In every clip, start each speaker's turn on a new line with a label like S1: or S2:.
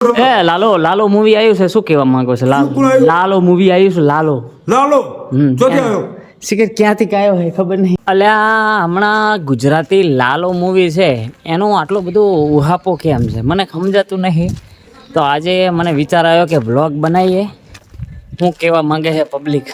S1: એ Lalo Lalo movie આવ્યું છે શું કહેવા માંગો છો? લાલો મૂવી આવ્યું છે લાલો.
S2: લાલો
S1: હમ.
S2: આવ્યો
S1: શિખર ક્યાંથી કાયો હોય ખબર નહીં. અલ્યા હમણાં ગુજરાતી લાલો મૂવી છે એનો આટલો બધો ઉહાપો કેમ છે? મને સમજાતું નહીં. તો આજે મને વિચાર આવ્યો કે વ્લોગ બનાવીએ. હું કહેવા માંગે છે પબ્લિક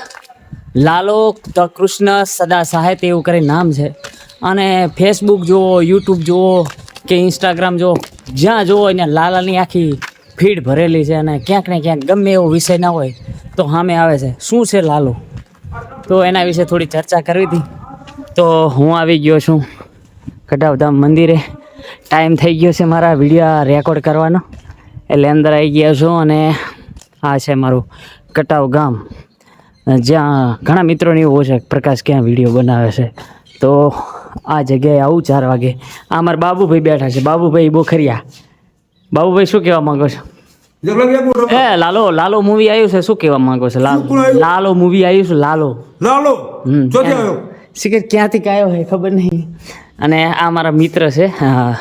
S1: લાલો તો કૃષ્ણ સદા સાહેબ એવું કરી નામ છે. અને ફેસબુક જુઓ યુટ્યુબ જુઓ કે ઇન્સ્ટાગ્રામ જુઓ જ્યાં જુઓ એને લાલાની આખી ફીડ ભરેલી છે અને ક્યાંક ને ક્યાંક ગમે એવો વિષય ના હોય તો સામે આવે છે. શું છે લાલો? તો એના વિશે થોડી ચર્ચા કરવી હતી. તો હું આવી ગયો છું કટાવધામ મંદિરે. ટાઈમ થઈ ગયો છે મારા વીડિયો રેકોર્ડ કરવાનો. એટલે અંદર આવી ગયા છું અને આ છે મારું કટાવ ગામ જ્યાં ઘણા મિત્રોની એવું છે, પ્રકાશ ક્યાં વીડિયો બનાવે છે? તો આ જગ્યાએ આવું ચાર વાગે. આ મારા બાબુભાઈ બેઠા છે. બાબુભાઈ બોખરિયા. બાબુભાઈ શું કહેવા માંગો છો? એ લાલો લાલો મૂવી આવ્યું છે શું કહેવા માંગો છો? લાલો મૂવી આવ્યું છે લાલો.
S2: લાલો. ચોથી
S1: ક્યાંથી કાયો હે ખબર નહીં. અને આ મારા મિત્ર છે હા.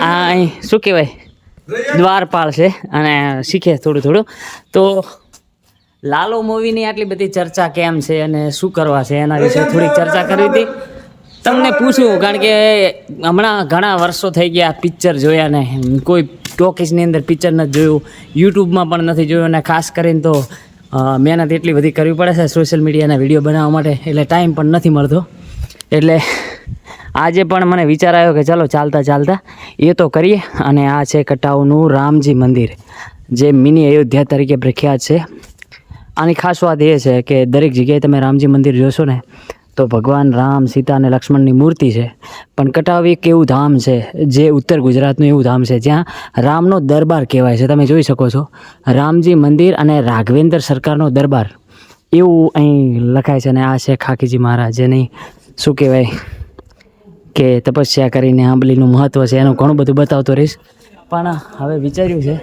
S1: આ અહીં શું કહેવાય?
S2: દ્વારપાલ
S1: દ્વારપાળ છે અને શીખે થોડું થોડું. તો લાલો મૂવીની આટલી બધી ચર્ચા કેમ છે અને શું કરવા છે? એના વિશે થોડીક ચર્ચા કરી હતી. તમને પૂછ્યું કારણ કે હમણાં ઘણા વર્ષો થઈ ગયા પિક્ચર જોયા ને. કોઈ ટોકીસની અંદર પિક્ચર નથી જોયું યુટ્યુબમાં પણ નથી જોયું અને ખાસ કરીને તો મહેનત એટલી બધી કરવી પડે છે સોશિયલ મીડિયાના વીડિયો બનાવવા માટે એટલે ટાઈમ પણ નથી મળતો. એટલે આજે પણ મને વિચાર આવ્યો કે ચાલો ચાલતા ચાલતા એ તો કરીએ. અને આ છે કટાઉનું રામજી મંદિર જે મિની અયોધ્યા તરીકે પ્રખ્યાત છે. આની ખાસ વાત એ છે કે દરેક જગ્યાએ તમે રામજી મંદિર જોશો ને તો ભગવાન રામ, સીતા અને લક્ષ્મણની મૂર્તિ છે. પણ કટાવ એક એવું ધામ છે, જે ઉત્તર ગુજરાતનું એવું ધામ છે, જ્યાં રામનો દરબાર કહેવાય છે. તમે જોઈ શકો છો, રામજી મંદિર અને રાઘવેન્દ્ર સરકારનો દરબાર. એવું અહીં લખાય છે અને આ છે ખાકીજી મહારાજ. જેની શું કહેવાય કે તપસ્યા કરીને આંબલીનું મહત્ત્વ છે, એનું ઘણું બધું બતાવતો રહીશ. પણ હવે વિચાર્યું છે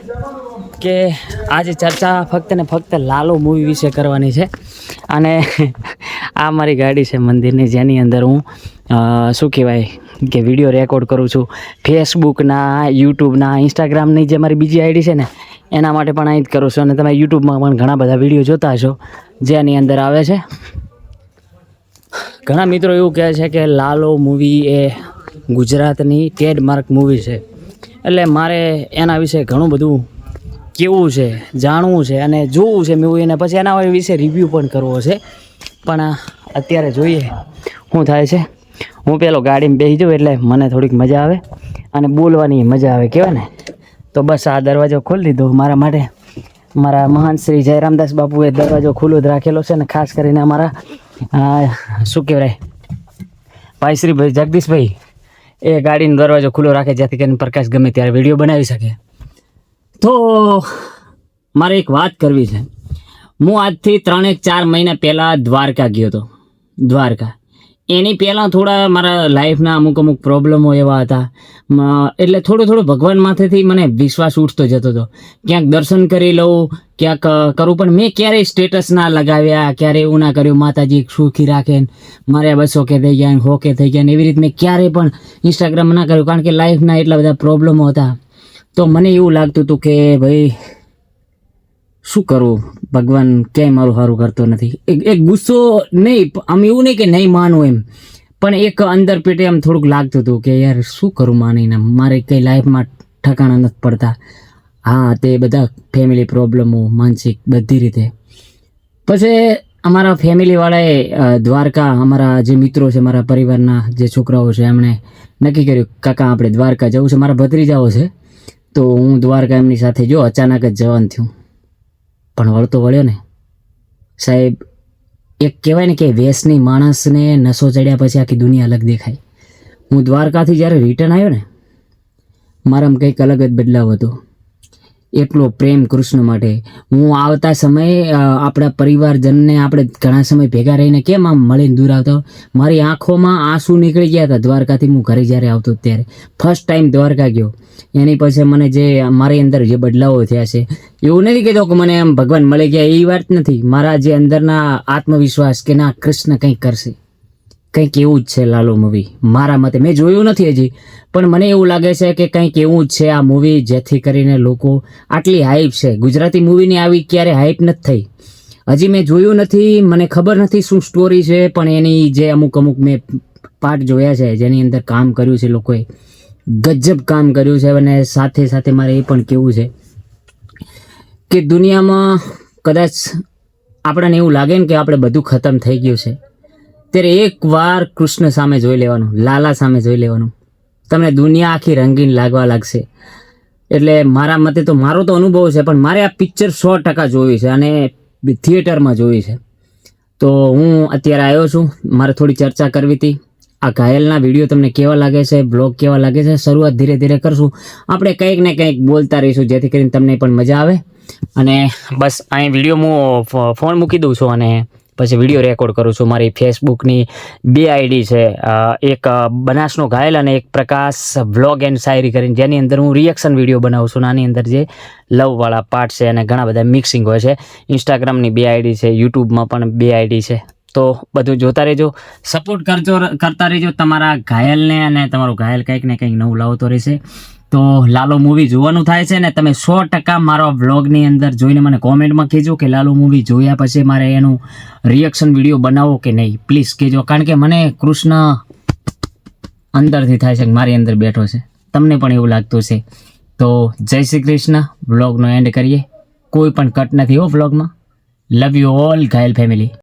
S1: કે આજે ચર્ચા ફક્ત ને ફક્ત લાલો મૂવી વિશે કરવાની છે. અને આ મારી ગાડી છે મંદિરની, જેની અંદર હું શું કહેવાય કે વીડિયો રેકોર્ડ કરું છું. ફેસબુકના યુટ્યુબના ઇન્સ્ટાગ્રામની જે મારી બીજી આઈડી છે ને, એના માટે પણ અહીં જ કરું છું. અને તમે યુટ્યુબમાં પણ ઘણા બધા વીડિયો જોતા હશો. જેની અંદર આવે છે. ઘણા મિત્રો એવું કહે છે કે લાલો મૂવી એ ગુજરાતની ટેડમાર્ક મૂવી છે. એટલે મારે એના વિશે ઘણું બધું કેવું છે, જાણવું છે અને જોવું છે મૂવી અને પછી એના વિશે રિવ્યૂ પણ કરવો છે. પણ અત્યારે જોઈએ શું થાય છે. હું પેલો ગાડીમાં બેસી જાઉં એટલે મને થોડીક મજા આવે અને બોલવાની મજા આવે, કહેવાય ને. તો બસ આ દરવાજો ખોલી દીધો મારા માટે. મારા મહાન શ્રી જયરામદાસ બાપુએ દરવાજો ખુલ્લો જ રાખેલો છે ને ખાસ કરીને અમારા શું કહેવાય, ભાઈ શ્રી ભાઈ જગદીશભાઈ એ ગાડીનો દરવાજો ખુલ્લો રાખે જેથી કરીને પ્રકાશ ગમે ત્યારે વીડિયો બનાવી શકે. તો, મારે એક વાત કરવી છે. હું આજથી ત્રણેક ચાર મહિના પહેલાં દ્વારકા ગયો હતો. દ્વારકા. એની પહેલાં થોડા મારા લાઈફના અમુક અમુક પ્રોબ્લેમો એવા હતા. એટલે થોડું થોડું ભગવાન માથેથી મને વિશ્વાસ ઉઠતો જતો હતો. ક્યાંક દર્શન કરી લઉં, ક્યાંક કરું, પણ મેં ક્યારેય સ્ટેટસ ના લગાવ્યા, ક્યારેય એવું ના કર્યું, માતાજી સુખી રાખે મારે બસો કે થઈ ગયા હો કે થઈ ગયા એવી રીતે મેં ક્યારેય પણ ઇન્સ્ટાગ્રામ ના કર્યું, કારણ કે લાઈફના એટલા બધા પ્રોબ્લેમો હતા. તો મને એવું લાગતું હતું કે, ભાઈ શું કરવું ભગવાન ક્યાંય મારું સારું કરતો નથી. એક ગુસ્સો નહીં આમ એવું નહીં કે નહીં માનવું એમ. પણ એક અંદર પેટે આમ થોડુંક લાગતું હતું કે યાર શું કરું માનીને મારે કંઈ લાઈફમાં ઠકાણા નથી પડતા. હા, તે બધા ફેમિલી પ્રોબ્લેમો માનસિક, બધી રીતે. પછી અમારા ફેમિલીવાળાએ દ્વારકા, અમારા જે મિત્રો છે મારા પરિવારના જે છોકરાઓ છે, એમણે નક્કી કર્યું, કાકા, આપણે દ્વારકા જવું છે. મારા ભત્રીજાઓ છે. તો હું દ્વારકા એમની સાથે જો અચાનક જ જવાનું થયું. પણ વળતો વળ્યો ને. સાહેબ, એક કહેવાય ને કે વેસની માણસને નશો ચડ્યા પછી આખી દુનિયા અલગ દેખાય. હું દ્વારકાથી જ્યારે રિટર્ન આવ્યો ને, મારામાં કંઈક અલગ જ બદલાવ હતો. એટલો પ્રેમ કૃષ્ણ માટે. હું આવતા સમયે આપણા પરિવારજનને આપણે ઘણા સમય ભેગા રહીને કેમ આમ મળીને દૂર આવતા મારી આંખોમાં આંસુ નીકળી ગયા હતા દ્વારકાથી. હું ઘરે જ્યારે આવતો ત્યારે. ફર્સ્ટ ટાઈમ દ્વારકા ગયો. એની પછી મને જે, મારી અંદર જે બદલાવો થયા છે, એવું નથી કહેતો કે મને એમ ભગવાન મળી ગયા એ વાત નથી. મારા જે અંદરના આત્મવિશ્વાસ કે ના કૃષ્ણ કંઈક કરશે. કંઈક એવું જ છે લાલો મૂવી મારા મતે, મેં જોયું નથી હજી, પણ મને એવું લાગે છે કે કંઈક એવું જ છે આ મૂવી જેથી કરીને લોકો આટલી હાઈપ છે. ગુજરાતી મૂવીની આવી ક્યારે હાઈપ નથી થઈ. હજી મેં જોયું નથી, મને ખબર નથી શું સ્ટોરી છે, પણ એની જે અમુક અમુક મેં પાર્ટ જોયા છે, જેની અંદર કામ કર્યું છે લોકોએ. ગજબ કામ કર્યું છે અને સાથે સાથે મારે એ પણ કહેવું છે કે દુનિયામાં કદાચ આપણને એવું લાગે ને કે આપણે બધું ખતમ થઈ ગયું છે. ત્યારે એકવાર કૃષ્ણ સામે જોઈ લેવાનું, લાલા સામે જોઈ લેવાનું. તમને દુનિયા આખી રંગીન લાગવા લાગશે. એટલે મારા મતે તો મારો તો અનુભવ છે, પણ મારે આ પિક્ચર સો ટકા જોયું છે અને થિયેટરમાં જોયું છે. તો હું અત્યારે આવ્યો છું, મારે થોડી ચર્ચા કરવી હતી. આ ઘાયલના વીડિયો તમને કેવા લાગે છે બ્લોગ કેવા લાગે છે, શરૂઆત ધીરે ધીરે કરશું. આપણે કંઈક ને કંઈક બોલતા રહીશું, જેથી કરીને તમને પણ મજા આવે. અને બસ, અહીં વીડિયો હું ફોન મૂકી દઉં છું અને પછી વીડિયો રેકોર્ડ કરું છું. મારી ફેસબુકની બે આઈડી છે એક બનાસનો ઘાયલ અને એક પ્રકાશ બ્લોગ એન્ડ શાયરી કરીને, જેની અંદર હું રિએક્શન વીડિયો બનાવું છું. આની અંદર જે લવવાળા પાર્ટ છે અને ઘણા બધા મિક્સિંગ હોય છે. ઇન્સ્ટાગ્રામની બે આઈડી છે યુટ્યુબમાં પણ બે આઈડી છે. તો બધું જોતા રહેજો. સપોર્ટ કરજો, કરતા રહેજો તમારા ઘાયલને અને તમારું ઘાયલ કંઈક ને કંઈક નવું લાવતો રહેશે. તો લાલો મૂવી જોવાનું થાય છે ને તમે સો ટકા મારો વ્લોગની અંદર જોઈને મને કોમેન્ટમાં કહેજો કે લાલો મૂવી જોયા પછી મારે એનું રિએક્શન વીડિયો બનાવો કે નહીં. પ્લીઝ કહેજો, કારણ કે મને કૃષ્ણ અંદરથી થાય છે મારી અંદર બેઠો છે. તમને પણ એવું લાગતું છે તો જય શ્રી કૃષ્ણ વ્લોગનો એન્ડ કરીએ. કોઈ પણ કટ નથી હો વ્લોગમાં love you all Ghayal family